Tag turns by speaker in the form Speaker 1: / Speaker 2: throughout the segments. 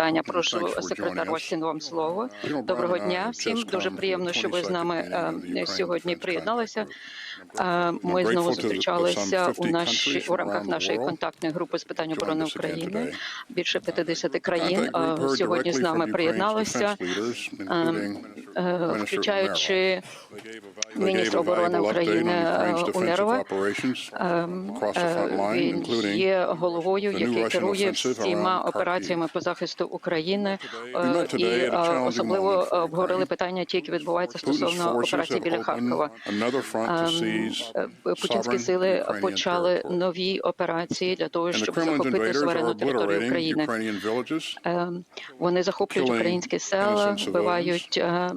Speaker 1: питання. Прошу секретар Остін вам слово. Доброго дня всім. Дуже приємно, що ви з нами е, сьогодні приєдналися. Е, Ми знову зустрічалися у нашій у рамках нашої контактної групи з питань оборони України. Більше 50 країн е, сьогодні з нами приєдналися, включаючи міністра оборони України е, Умєрова. Ем, е, Він є головою, який керує всіма операціями по захисту України, е, і е, особливо е, обговорили питання, ті, які відбуваються стосовно операції біля Харкова. Ем, е, Путінські сили почали нові операції для того, щоб захопити суверенну територію України. Ем, Вони захоплюють українські села, вбивають е, е,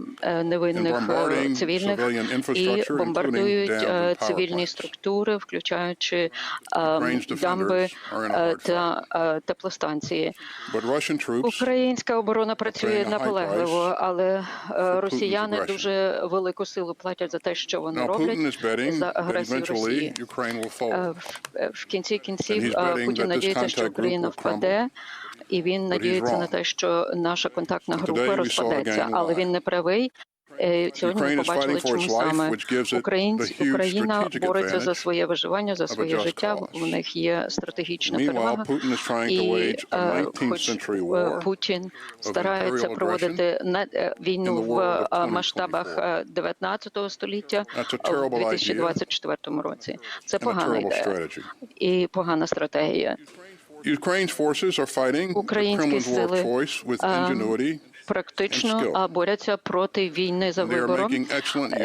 Speaker 1: невинних е, цивільних і бомбардують е, цивільні структури, включаючи е, дамби е, та е, теплостанції. Українська оборона працює наполегливо, але е, росіяни дуже велику силу платять за те, що вони роблять за агресію Росії. Е, в- е, кінці кінців е, Путін надіється, що Україна впаде, і він надіється на те, що наша контактна група розпадеться, але він не правий. Е, Сьогодні ми побачили, чому саме Українці, Україна бореться за своє виживання, за своє життя. У них є стратегічна перевага. І е, хоч е, Путін старається проводити війну в масштабах е, 19 століття в 2024 році. Це погана ідея і погана стратегія.
Speaker 2: Українські сили
Speaker 1: Практично борються проти війни за вибором,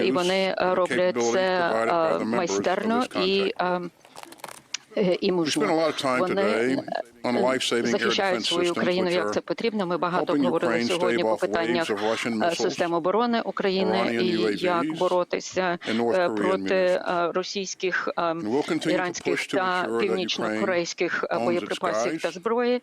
Speaker 1: і вони роблять це майстерно і е, і мужно. Вони захищають свою країну, як це потрібно. Ми багато говорили сьогодні по питаннях е, систем оборони України і як боротися е, проти е, російських, іранських та північно-корейських боєприпасів та зброї.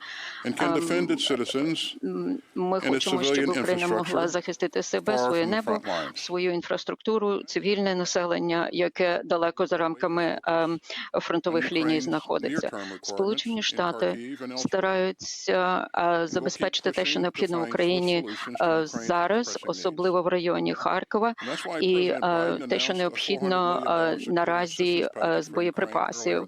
Speaker 1: Ми хочемо, щоб Україна могла захистити себе, своє небо, свою інфраструктуру, цивільне населення, яке далеко за рамками ем, фронтових ліній знаходиться. Сполучені Штати стараються е, забезпечити те, що необхідно в Україні е, зараз, особливо в районі Харкова, і е, те, що необхідно е, наразі е, з боєприпасів.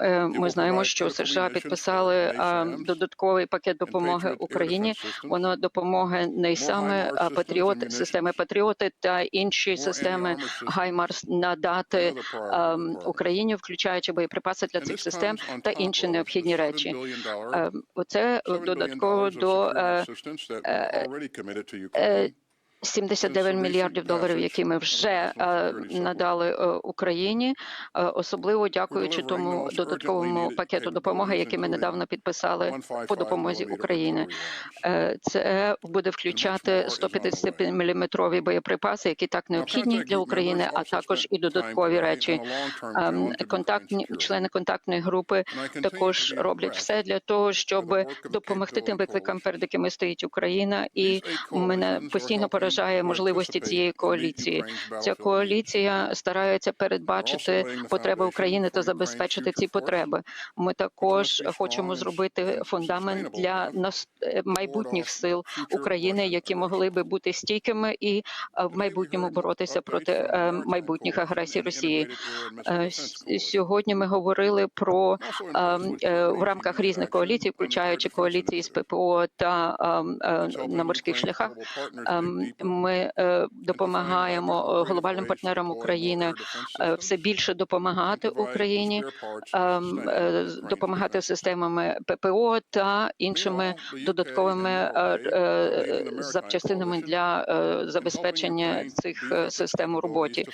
Speaker 1: Е, Ми знаємо, що США підписали е, додатковий пакет допомоги Україні. Воно допомоги не саме е, Патріот, системи Патріоти та інші системи. Гаймарс надати ем, Україні, включаючи боєприпаси для цих систем та інші необхідні речі. Ем, Оце додатково до е, е, 79 мільярдів доларів, які ми вже е, надали е, Україні, е, особливо дякуючи тому додатковому пакету допомоги, який ми недавно підписали по допомозі України. Це буде включати 150 міліметрові боєприпаси, які так необхідні для України, а також і додаткові речі. Ем, Контактні члени контактної групи також роблять все для того, щоб допомогти тим викликам, перед якими стоїть Україна, і мене постійно поражає можливості цієї коаліції. Ця коаліція старається передбачити потреби України та забезпечити ці потреби. Ми також хочемо зробити фундамент для майбутніх сил України, які могли би бути стійкими і е, в майбутньому боротися проти е, майбутніх агресій Росії. Е, Сьогодні ми говорили про в рамках різних коаліцій, включаючи коаліції з ППО та на морських шляхах. Ми е, допомагаємо е, глобальним партнерам України е, все більше допомагати Україні, ем, з- допомагати системами ППО та іншими додатковими запчастинами для забезпечення цих систем у роботі.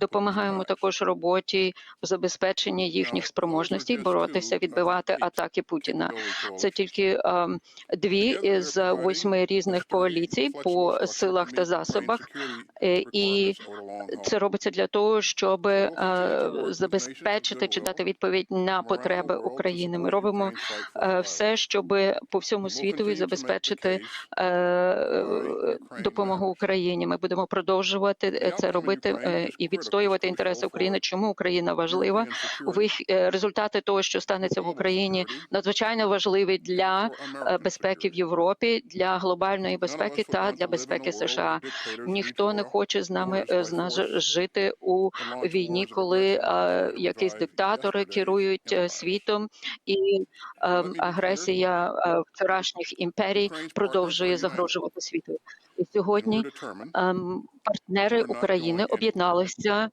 Speaker 1: Допомагаємо також роботі в забезпеченні їхніх спроможностей боротися, відбивати атаки Путіна. Це тільки ем, дві із восьми різних коаліцій по силах силах та засобах, е, і це робиться для того, щоб е, забезпечити чи дати відповідь на потреби України. Ми робимо е, все, щоб по всьому світу забезпечити допомогу Україні. Ми будемо продовжувати це робити і відстоювати інтереси України. Чому Україна важлива? Результати того, що станеться в Україні, надзвичайно важливі для безпеки в Європі, для глобальної безпеки та для безпеки США. Ніхто не хоче з нами е, з нас жити у війні, коли е, якісь диктатори керують е, світом, і е, агресія е, вчорашніх імперій продовжує загрожувати світу. І сьогодні ем, партнери України об'єдналися,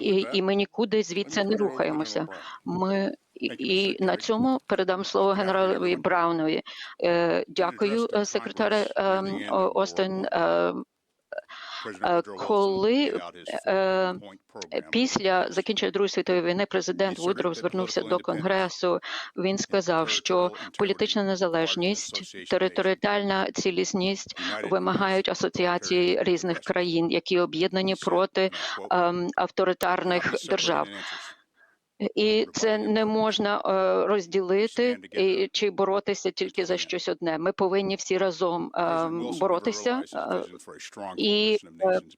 Speaker 1: і, і ми нікуди звідси не рухаємося. Ми і, на цьому передам слово генералові Браунові. Е, дякую, секретаре. Ем, Остен. Е, е, коли е, після закінчення Другої світової війни президент Вудров звернувся до Конгресу. Він сказав, що політична незалежність, територіальна цілісність вимагають асоціації різних країн, які об'єднані проти ем, авторитарних держав. І це не можна е, розділити і, чи боротися тільки за щось одне. Ми повинні всі разом е, боротися. е, І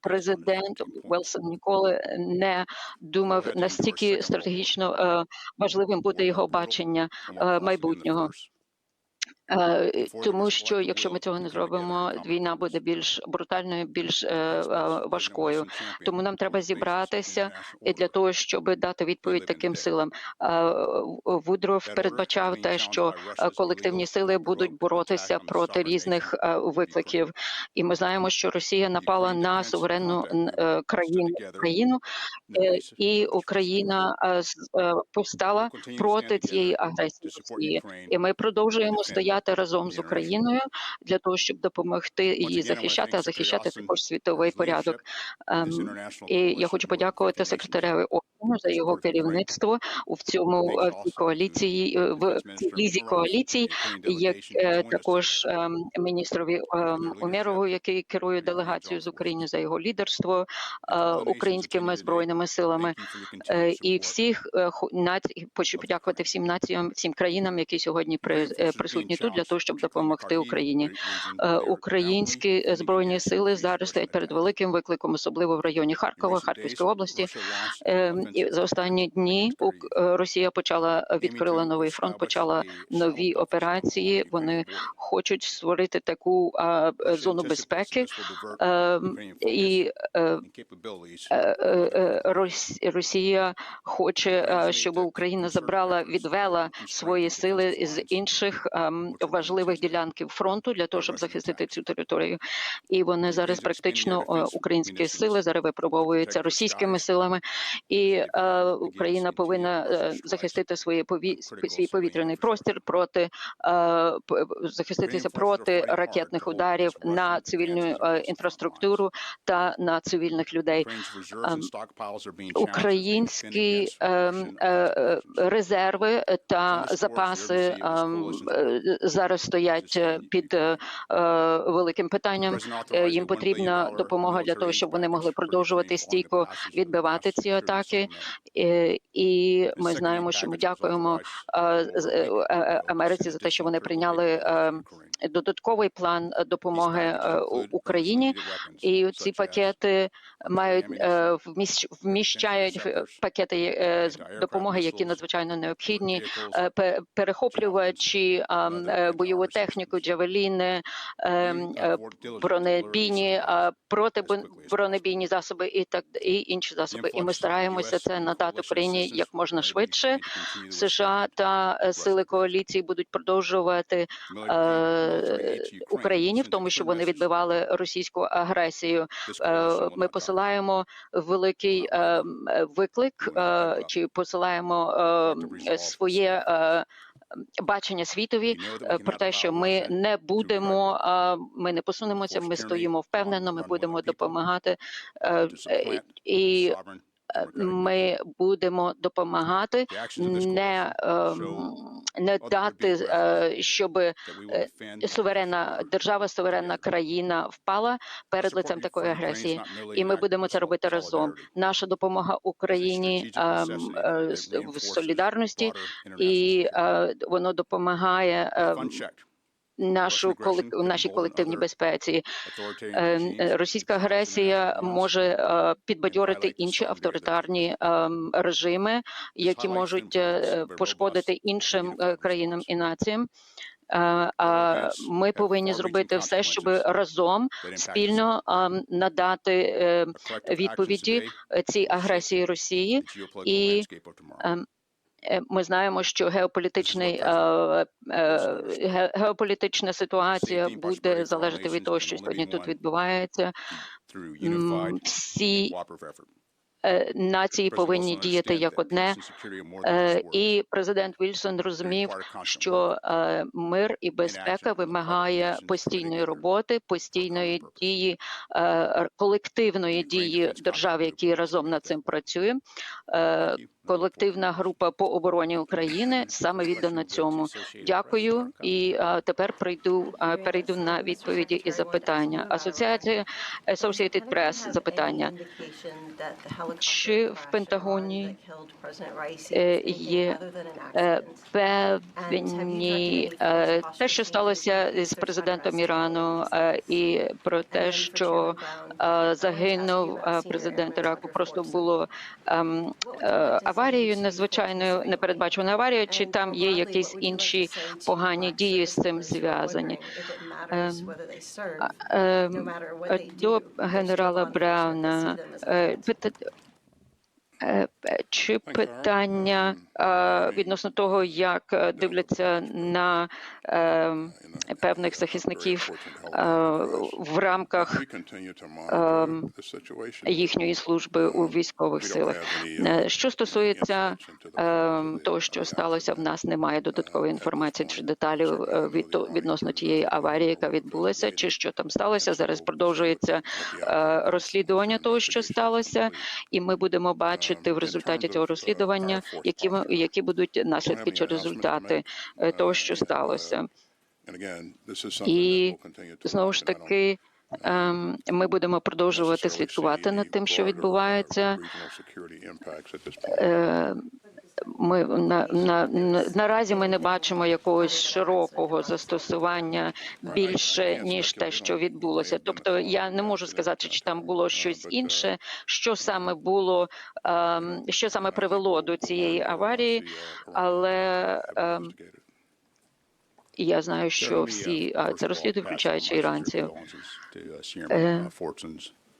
Speaker 1: президент Велсон ніколи не думав настільки стратегічно важливим буде його бачення майбутнього. Е, Тому що якщо ми цього не зробимо, війна буде більш брутальною, більш е, е, важкою. Тому нам треба зібратися і для того, щоб дати відповідь таким силам. Вудров передбачав те, що колективні сили будуть боротися проти різних викликів, і ми знаємо, що Росія напала на суверенну країну країну, і Україна повстала проти цієї агресії. І ми продовжуємо стояти разом з Україною для того, щоб допомогти її захищати, а захищати також світовий порядок. Ем, І я хочу подякувати секретареві Орбану за його керівництво в цьому е, в цій коаліції е, в цій лізі коаліції, як е, також ем, міністрові ем, Умєрову, який керує делегацією з України за його лідерство українськими збройними силами. І всіх хочу подякувати всім націям, всім країнам, які сьогодні при, присутні тут для того, щоб допомогти Україні. Е, Українські збройні сили зараз стоять перед великим викликом, особливо в районі Харкова, Харківської області. Е, І за останні дні е, Росія почала відкрила новий фронт, почала нові операції. Вони хочуть створити таку зону безпеки. Е, І Рос- Росія хоче, щоб Україна забрала, відвела свої сили з інших ем, важливих ділянків фронту для того, щоб захистити цю територію. І вони зараз практично е, українські сили зараз випробовуються російськими силами, і е, Україна повинна е, захистити свої пові... свій повітряний простір проти е, захиститися проти ракетних ударів на цивільну е, інфраструктуру та на цивільних людей. Ем, Українські ем, е, е, резерви та запаси ем, зараз стоять е, під е, е, великим питанням. Їм потрібна допомога для того, щоб вони могли продовжувати стійко відбивати ці атаки. І ми знаємо, що ми дякуємо Америці за те, що вони прийняли додатковий план допомоги е, Україні. І ці пакети мають е, вміщають пакети е, допомоги, які надзвичайно необхідні. Е, Перехоплювачі, е, бойову техніку, джавеліни, е, е, бронебійні, протибронебійні засоби і так і інші засоби. І ми стараємося це надати Україні як можна швидше. США та е, сили коаліції будуть продовжувати е, Україні в тому, щоб вони відбивали російську агресію. Е, Ми посилаємо великий е, виклик е, чи посилаємо е, своє. Бачення світові про те, що ми не будемо, ми не посунемося. Ми стоїмо впевнено. Ми будемо допомагати і ми будемо допомагати не, не дати, е, щоб суверенна держава, суверенна країна впала перед лицем такої агресії, і ми будемо це робити разом. Наша допомога Україні ем, е, в солідарності, і е, воно допомагає нашу колек- нашій колективній безпеці. Е, Російська агресія може е, підбадьорити інші авторитарні ем, режими, які можуть е, пошкодити іншим країнам і націям. А ми повинні зробити все, щоб разом спільно ем, надати відповіді цій агресії Росії. і, Ми знаємо, що геополітичний е, е, геополітична ситуація буде залежати від того, що сьогодні тут відбувається. Всі е, нації повинні діяти як одне. Е, І президент Вільсон розумів, що е, мир і безпека вимагає постійної роботи, постійної дії, е, колективної дії держав, які разом над цим працює. Е, Колективна група по обороні України саме віддана цьому. Дякую. І е, тепер прийду е, перейду на відповіді і запитання. Асоціація Associated Press запитання. Чи в Пентагоні е, є е, певні е, те, що сталося з президентом Ірану, і про те, що загинув президент Іраку, просто було ем, аварією, незвичайною непередбаченою аварією, чи там є якісь інші погані дії з цим зв'язані? Ем, Ем, До генерала Брауна чи питання е, відносно того, як е, дивляться на е, певних захисників е, в рамках ем, їхньої служби у військових силах. Е, Що стосується ем, того, що сталося, в нас немає додаткової інформації чи деталів е, від відносно тієї аварії, яка відбулася, чи що там сталося. Зараз продовжується е, розслідування того, що сталося, і ми будемо бачити в результаті цього розслідування, які які будуть наслідки чи результати е, того, що сталося.
Speaker 2: І знову ж таки,
Speaker 1: Ем, Ми будемо продовжувати слідкувати над тим, що відбувається. Ми на, на, на наразі ми не бачимо якогось широкого застосування більше ніж те, що відбулося. Тобто, я не можу сказати, чи там було щось інше, що саме було, ем, що саме привело до цієї аварії, але ем, я знаю, що всі а, це розслідують, включаючи іранців.